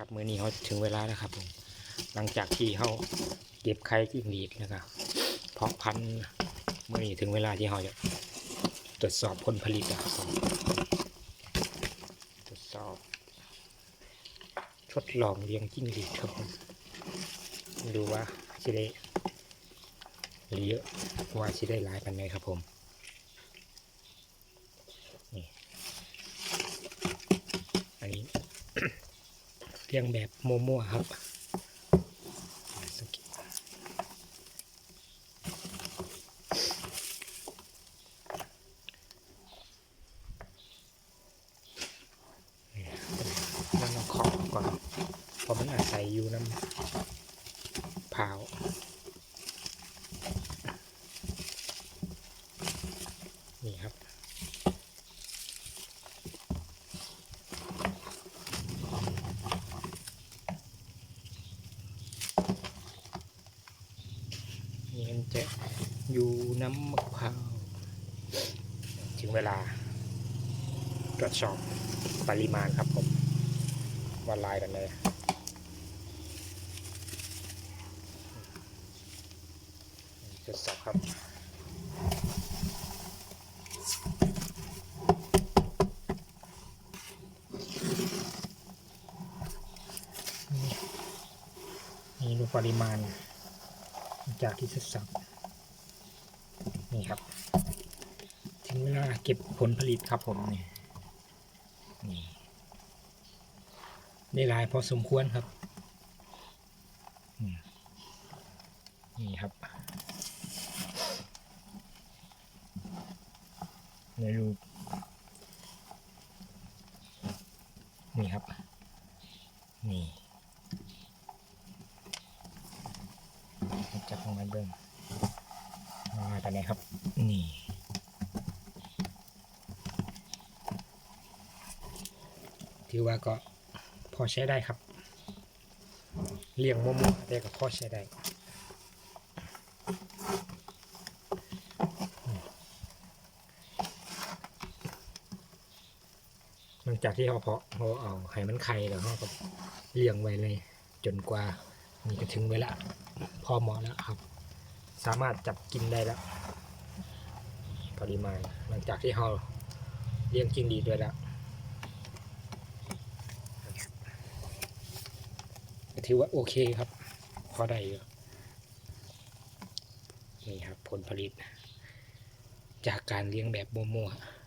ครับมือนี้เขาถึงเวลาแล้วครับผมหลังจากที่เขาเก็บไข่จิ้งหรีดนะครับเพาะพันธุ์มือนี้ถึงเวลาที่เขาจะตรวจสอบผลผลิตนะครับผมตรวจสอบทดลองเลี้ยงจิ้งหรีดครับผมดูว่าสิได้เยอะว่าสิได้หลายปันไหนครับผมนี่อันนี้ เรียงแบบมั่วๆครับสังเกตนี่นั่นเราขอก่อนเพราะมันอาศัยอยู่น้ำเผานี่ครับ นี่ มันจะอยู่น้ำมะพร้าวถึงเวลาตรวจสอบปริมาณครับผมว่าลายกันเลยตรวจสอบครับนี่นี่ดูปริมาณ จากที่ทดสอบนี่ครับ ถึงเวลาเก็บผลผลิตครับผมนี่นี่ได้หลายพอสมควรครับ นี่ครับ ในรูป นี่ครับ นี่ จับของมันเบิ้งมากันไหนครับ นี่ถือว่าก็พอใช้ได้ครับ เลี้ยงมั่วๆแต่ก็พอใช้ได้หลังจากที่เขาเพาะเขาเอาให้มันไข่แล้วเขาก็เลี้ยงไว้เลย จนกว่านี่ก็ถึงเวลา พอเหมาะแล้วครับ สามารถจับกินได้แล้ว ปริมาณหลังจากที่เราเลี้ยงจิ้งหรีด้วยแล้วถือว่าโอเคครับ พอได้อยู่นี่ครับผลผลิต จากการเลี้ยงแบบมั่วๆ